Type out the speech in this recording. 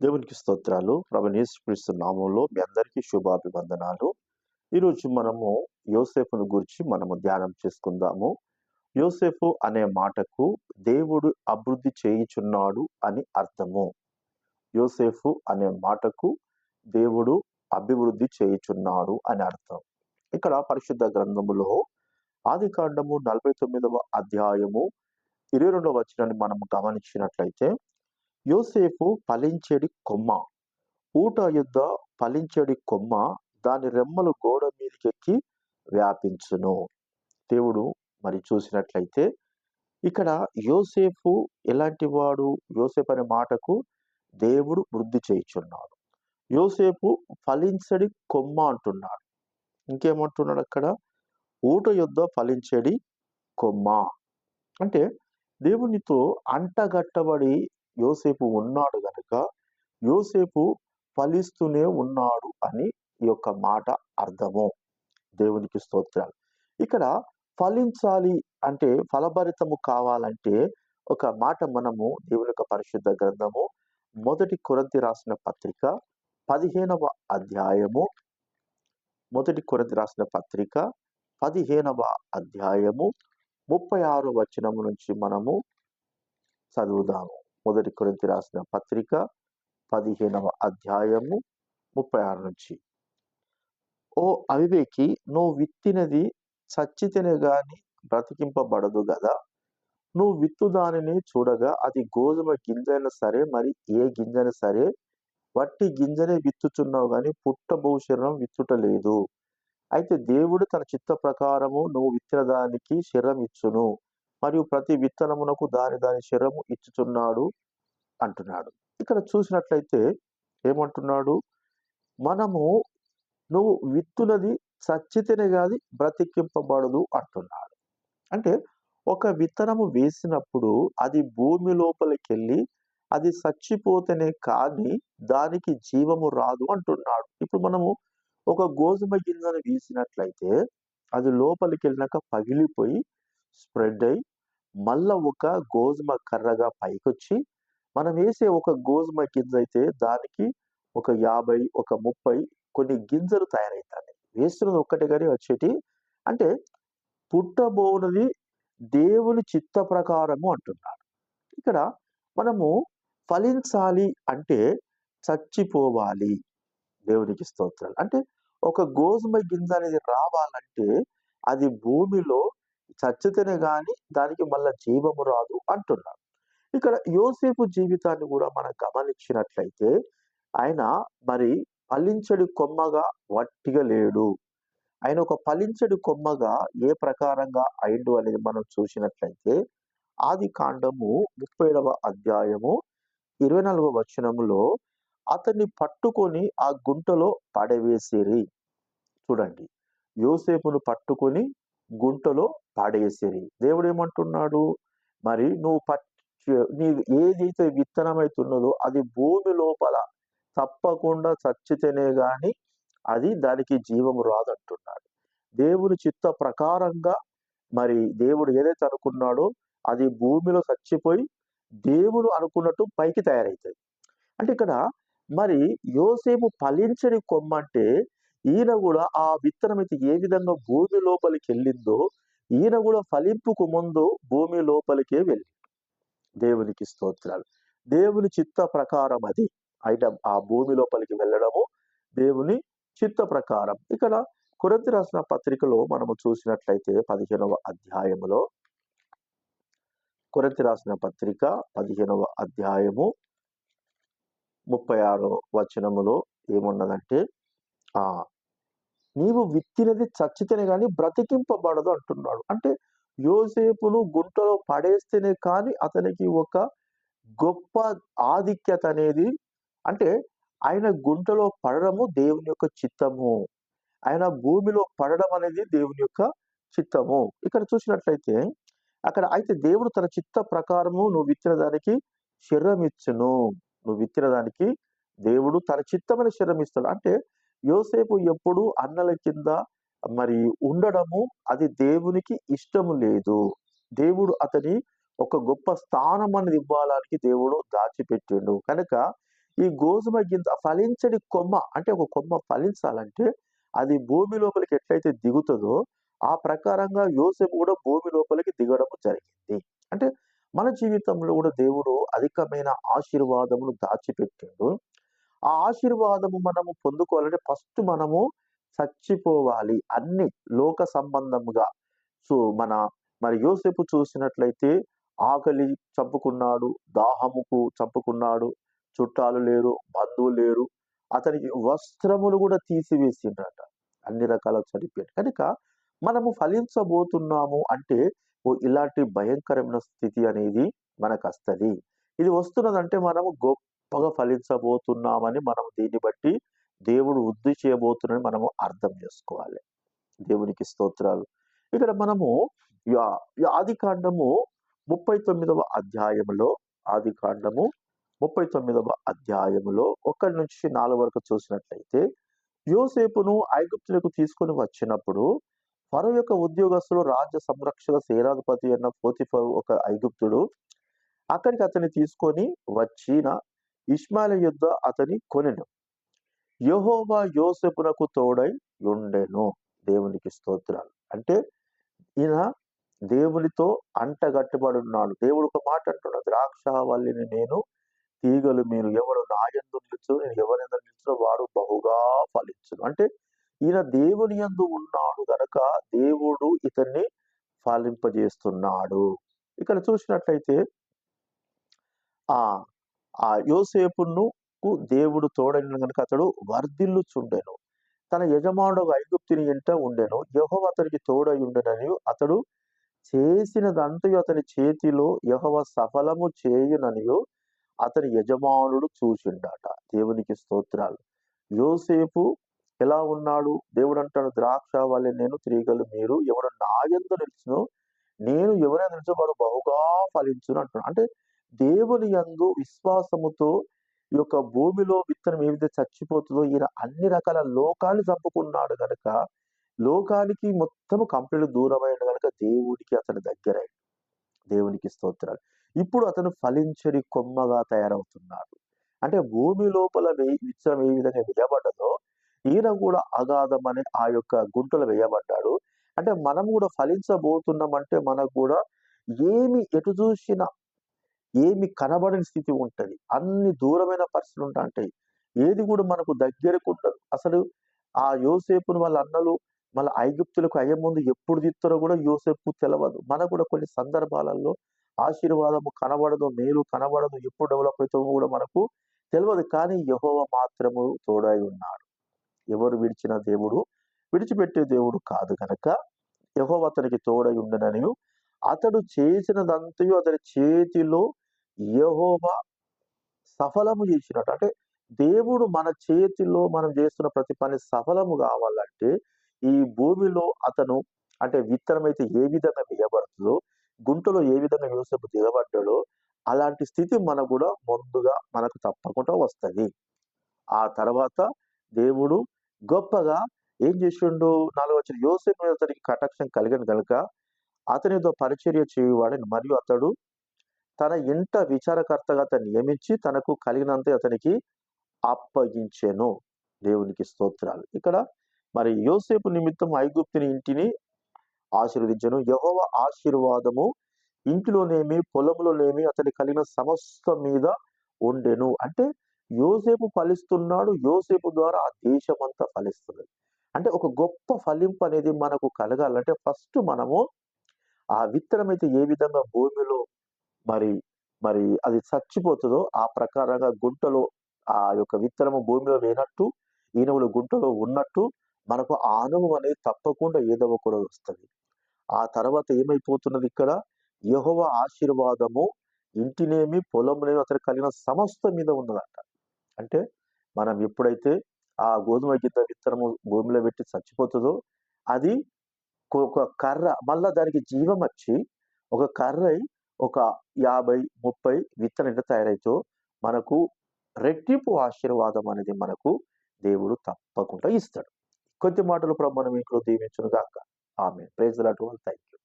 దేవునికి స్తోత్రాలు. ప్రభనేశ్వరిస్తు నామంలో మీ అందరికీ శుభాభివందనాలు. ఈరోజు మనము యోసేఫును గురించి మనము ధ్యానం చేసుకుందాము. యోసేఫు అనే మాటకు దేవుడు అభివృద్ధి చేయుచున్నాడు అని అర్థము. యోసేఫు అనే మాటకు దేవుడు అభివృద్ధి చేయుచున్నాడు అని అర్థం. ఇక్కడ పరిశుద్ధ గ్రంథములో ఆది కాండము నలభై తొమ్మిదవ అధ్యాయము ఇరవై రెండవ వచనాన్ని మనం గమనించినట్లయితే యోసేపు ఫలించేడి కొమ్మ. ఊట యుద్ధ ఫలించేడి కొమ్మ దాని రెమ్మలు గోడ మీదకెక్కి వ్యాపించును. దేవుడు మరి చూసినట్లయితే ఇక్కడ యోసేపు ఎలాంటి వాడు? యోసేపు అనే మాటకు దేవుడు వృద్ధి చేయుచున్నాడు. యోసేపు ఫలించడి కొమ్మ అంటున్నాడు. ఇంకేమంటున్నాడు అక్కడ? ఊట యుద్ధ ఫలించడి కొమ్మ. అంటే దేవునితో అంటగట్టబడి యోసేపు ఉన్నాడు గనుక యోసేపు ఫలిస్తూనే ఉన్నాడు అని ఈ యొక్క మాట అర్థము. దేవునికి స్తోత్రాలు. ఇక్కడ ఫలించాలి అంటే ఫలభరితము కావాలంటే ఒక మాట మనము దేవుని యొక్క పరిశుద్ధ గ్రంథము మొదటి కొరంతి రాసిన పత్రిక పదిహేనవ అధ్యాయము మొదటి కొరంతి రాసిన పత్రిక పదిహేనవ అధ్యాయము ముప్పై ఆరు వచనము నుంచి మనము చదువుదాము. మొదటి కొరింతి రాసిన పత్రిక పదిహేనవ అధ్యాయము ముప్పై ఆరు నుంచి. ఓ అవివేకి నువ్వు విత్తినది చచ్చితేనే గాని బ్రతికింపబడదు కదా నువ్వు విత్తు దానిని చూడగా అది గోధుమ గింజైనా సరే మరి ఏ గింజైనా సరే వట్టి గింజనే విత్తుచున్నావు కానీ పుట్టబో శరీరం విత్తుట లేదు అయితే దేవుడు తన చిత్త ప్రకారము నువ్వు విత్తిన దానికి శరీరం ఇచ్చును. మరియు ప్రతి విత్తనమునకు దాని దాని శరము ఇచ్చుచున్నాడు అంటున్నాడు. ఇక్కడ చూసినట్లయితే ఏమంటున్నాడు? మనము నువ్వు విత్తునది చచ్చితేనే కాదు బ్రతికింపబడదు అంటున్నాడు. అంటే ఒక విత్తనము వేసినప్పుడు అది భూమి లోపలికి వెళ్ళి అది చచ్చిపోతేనే కానీ దానికి జీవము రాదు అంటున్నాడు. ఇప్పుడు మనము ఒక గోధుమ గింజను వేసినట్లయితే అది లోపలికి వెళ్ళినాక పగిలిపోయి స్ప్రెడ్ అయ్యి మళ్ళా ఒక గోధుమ కర్రగా పైకొచ్చి మనం వేసే ఒక గోధుమ గింజ అయితే దానికి ఒక యాభై ఒక ముప్పై కొన్ని గింజలు తయారవుతాయి వేస్తున్నది ఒక్కటే కానీ వచ్చేటి అంటే పుట్టబోనది దేవుని చిత్త ప్రకారము అంటున్నాడు. ఇక్కడ మనము ఫలించాలి అంటే చచ్చిపోవాలి దేవునికి స్తోత్రాలు. అంటే ఒక గోధుమ గింజ అనేది రావాలంటే అది భూమిలో చచ్చితేనే కానీ దానికి మళ్ళా జీవము రాదు అంటున్నాడు ఇక్కడ యోసేపు జీవితాన్ని కూడా మనం గమనించినట్లయితే ఆయన మరి ఫలించడి కొమ్మగా వట్టిగా లేడు. ఆయన ఒక ఫలించడి కొమ్మగా ఏ ప్రకారంగా అయిండు అనేది మనం చూసినట్లయితే ఆది కాండము ముప్పై ఏడవ అధ్యాయము ఇరవై నాలుగవ వచనములో అతన్ని పట్టుకొని ఆ గుంటలో పడవేసిరి. చూడండి. యోసేపును పట్టుకొని గుంటలో పాడేసిరి దేవుడు ఏమంటున్నాడు మరి నువ్వు పట్ నీ ఏదైతే విత్తనమైతున్నదో అది భూమి లోపల తప్పకుండా చచ్చితేనే గాని అది దానికి జీవము రాదంటున్నాడు. దేవుని చిత్త ప్రకారంగా మరి దేవుడు ఏదైతే అనుకున్నాడో అది భూమిలో చచ్చిపోయి దేవుడు అనుకున్నట్టు పైకి తయారవుతుంది అంటే ఇక్కడ మరి యోసేపు ఫలించని కొమ్మ అంటే ఈయన కూడా ఆ విత్తనం అయితే ఏ విధంగా భూమి లోపలికి వెళ్ళిందో ఈయన కూడా ఫలింపుకు ముందు భూమి లోపలికే వెళ్ళి. దేవునికి స్తోత్రాలు. దేవుని చిత్త ప్రకారం అది. అయితే ఆ భూమి లోపలికి వెళ్ళడము దేవుని చిత్త ప్రకారం. ఇక్కడ కొరంతి రాసిన పత్రికలో మనము చూసినట్లయితే పదిహేనవ అధ్యాయములో కొరంతి రాసిన పత్రిక పదిహేనవ అధ్యాయము ముప్పై ఆరో వచనములో ఏమున్నదంటే ఆ నీవు విత్తినది చచ్చితేనే కానీ బ్రతికింపబడదు అంటున్నాడు. అంటే యోసేపును గుంటలో పడేస్తేనే కానీ అతనికి ఒక గొప్ప ఆధిక్యత అనేది అంటే ఆయన గుంటలో పడడము దేవుని యొక్క చిత్తము. ఆయన భూమిలో పడడం అనేది దేవుని యొక్క చిత్తము. ఇక్కడ చూసినట్లయితే అక్కడ అయితే దేవుడు తన చిత్త ప్రకారము నువ్వు విత్తిన దానికి శరీరం ఇచ్చును. నువ్వు విత్తిన దానికి దేవుడు తన చిత్తమైన శరీరం ఇస్తాడు. అంటే యోసేపు ఎప్పుడు అన్నల కింద మరి ఉండడము అది దేవునికి ఇష్టము లేదు. దేవుడు అతని ఒక గొప్ప స్థానం అనేది ఇవ్వడానికి దేవుడు దాచిపెట్టిండు. కనుక ఈ గోధుమ గింజ ఫలించని కొమ్మ అంటే ఒక కొమ్మ ఫలించాలంటే అది భూమి లోపలికి ఎట్లయితే దిగుతుందో ఆ ప్రకారంగా యోసేపు కూడా భూమి లోపలికి దిగడం జరిగింది. అంటే మన జీవితంలో కూడా దేవుడు అధికమైన ఆశీర్వాదమును దాచిపెట్టాడు. ఆ ఆశీర్వాదము మనము పొందుకోవాలంటే ఫస్ట్ మనము చచ్చిపోవాలి అన్ని లోక సంబంధముగా. సో మన మరి యోసేపు చూసినట్లయితే ఆకలి చంపుకున్నాడు దాహముకు చంపుకున్నాడు చుట్టాలు లేరు బంధువులు లేరు అతనికి వస్త్రములు కూడా తీసివేసిండ్రట. అన్ని రకాల చనిపోయాడు. కనుక మనము ఫలించబోతున్నాము అంటే ఓ ఇలాంటి భయంకరమైన స్థితి అనేది మనకు వస్తుంది. ఇది వస్తున్నదంటే మనము గొప్పగా ఫలించబోతున్నామని మనం దీన్ని బట్టి దేవుడు వృద్ధి చేయబోతున్నాడని మనము అర్థం చేసుకోవాలి. దేవునికి స్తోత్రాలు. ఇక్కడ మనము యా- ఆది కాండము ముప్పై తొమ్మిదవ అధ్యాయములో ఆది కాండము ముప్పై తొమ్మిదవ అధ్యాయములో ఒకటి నుంచి నాలుగు వరకు చూసినట్లయితే యోసేపును ఐగుప్తులకు తీసుకొని వచ్చినప్పుడు ఫరో యొక్క ఉద్యోగస్తులు రాజ్య సంరక్షక సేనాధిపతి అన్న పోతిఫరు ఒక ఐగుప్తుడు అక్కడికి అతన్ని తీసుకొని వచ్చిన ఇస్మాయిల్ యుద్ధ అతని కొనెను. యహోవా యోసెపునకు తోడై ఉండెను. దేవునికి స్తోత్రాలు. అంటే ఈయన దేవునితో అంటగట్టుబడి ఉన్నాడు దేవుడు ఒక మాట అంటున్నాడు. ద్రాక్ష వల్లిని నేను తీగలు మీరు ఎవరు నా ఎందు నిలుచు నేను ఎవరి ఎందు నిలుచో వాడు బహుగా ఫలించును. అంటే ఈయన దేవుని యందు ఉన్నాడు గనక దేవుడు ఇతన్ని ఫలింపజేస్తున్నాడు. ఇక్కడ చూసినట్లయితే ఆ ఆ యోసేపును దేవుడు తోడైన కనుక అతడు వర్ధిల్లుచుండెను. తన యజమానుడు ఐగుప్తిని ఎంట ఉండెను. యహో అతనికి తోడై ఉండెనని అతడు చేసినదంతయు అతని చేతిలో యహవ సఫలము చేయుననియు అతని యజమానుడు చూసిండట దేవునికి స్తోత్రాలు. యోసేపు ఎలా ఉన్నాడు? దేవుడు అంటాడు ద్రాక్ష వల్లే నేను తిరిగలు మీరు ఎవడు నా ఎందు నిలిచినో నేను ఎవరైనా వాడు బహుగా ఫలించును అంటున్నాడు. అంటే దేవుని యందు విశ్వాసముతో ఈ యొక్క భూమిలో విత్తనం ఏ విధంగా చచ్చిపోతుందో ఈయన అన్ని రకాల లోకాలు చంపుకున్నాడు కనుక లోకానికి మొత్తం కంప్లీట్ దూరమైన కనుక దేవుడికి అతని దగ్గరై. దేవునికి స్తోత్రాలు. ఇప్పుడు అతను ఫలించడి కొమ్మగా తయారవుతున్నాడు. అంటే భూమి లోపల విత్తనం ఏ విధంగా వేయబడ్డదో ఈయన కూడా అగాధం అనే ఆ యొక్క గుంటలు వేయబడ్డాడు. అంటే మనం కూడా ఫలించబోతున్నామంటే మనకు కూడా ఏమి ఎటు చూసినా ఏమి కనబడని స్థితి ఉంటుంది. అన్ని దూరమైన పరిస్థితులు ఉంటాయి ఏది కూడా మనకు దగ్గరకు ఉండదు. అసలు ఆ యోసేపుని వాళ్ళ అన్నలు మళ్ళీ ఐగుప్తులకు అయ్యే ముందు ఎప్పుడు తీస్తారో కూడా యోసేపు తెలవదు. మనకు కూడా కొన్ని సందర్భాలలో ఆశీర్వాదము కనబడదు మేలు కనబడదు ఎప్పుడు డెవలప్ అవుతామో కూడా మనకు తెలియదు కానీ యహోవ మాత్రము తోడై ఉన్నాడు. ఎవరు విడిచిన దేవుడు విడిచిపెట్టే దేవుడు కాదు కనుక యహోవ అతనికి తోడై ఉండనని అతడు చేసినదంతయు అతని చేతిలో యహోవా సఫలము చేసినట్టు. అంటే దేవుడు మన చేతిలో మనం చేస్తున్న ప్రతి పని సఫలము కావాలంటే ఈ భూమిలో అతను అంటే విత్తనం అయితే ఏ విధంగా వేయబడుతుందో గుంటలో ఏ విధంగా యోసేపు దిగబడ్డాడో అలాంటి స్థితి మనకు కూడా ముందుగా మనకు తప్పకుండా వస్తుంది. ఆ తర్వాత దేవుడు గొప్పగా ఏం చేసిండు? నాలుగు వచ్చిన యోసేపు మీద అతనికి కటాక్షం కలిగిన కనుక అతనితో పరిచర్య చేయువాడని మరియు అతడు తన ఇంట విచారకర్తగా అతన్ని నియమించి తనకు కలిగినంత అతనికి అప్పగించెను. దేవునికి స్తోత్రాలు. ఇక్కడ మరి యోసేపు నిమిత్తం ఐగుప్తుని ఇంటిని ఆశీర్వదించను. యహోవ ఆశీర్వాదము ఇంటిలోనేమి పొలంలోనేమి అతని కలిగిన సమస్త మీద ఉండెను. అంటే యోసేపు ఫలిస్తున్నాడు. యోసేపు ద్వారా ఆ దేశం అంతా ఫలిస్తున్నది. అంటే ఒక గొప్ప ఫలింపు అనేది మనకు కలగాలంటే ఫస్ట్ మనము ఆ విత్తనం అయితే ఏ విధంగా భూమిలో మరి మరి అది చచ్చిపోతుందో ఆ ప్రకారంగా గుంటలో ఆ యొక్క విత్తనము భూమిలో వేనట్టు ఈనవులు గుంటలో ఉన్నట్టు మనకు ఆనవం అనేది తప్పకుండా ఏదో ఒకరు వస్తుంది. ఆ తర్వాత ఏమైపోతున్నది ఇక్కడ? యహోవ ఆశీర్వాదము ఇంటినేమి పొలంనేమి అతను కలిగిన సమస్త మీద ఉన్నదంట. అంటే మనం ఎప్పుడైతే ఆ గోధుమ గింజ విత్తనము భూమిలో పెట్టి చచ్చిపోతుందో అది ఒక కర్ర మళ్ళా దానికి జీవం వచ్చి ఒక కర్రై ఒక యాభై ముప్పై విత్తనం తయారైతో మనకు రెట్టింపు ఆశీర్వాదం అనేది మనకు దేవుడు తప్పకుండా ఇస్తాడు. కొద్ది మాటలు ప్రభు మనం ఇంట్లో దీవించును గాక ఆమె ప్రేజ్ లాట్ థ్యాంక్ యూ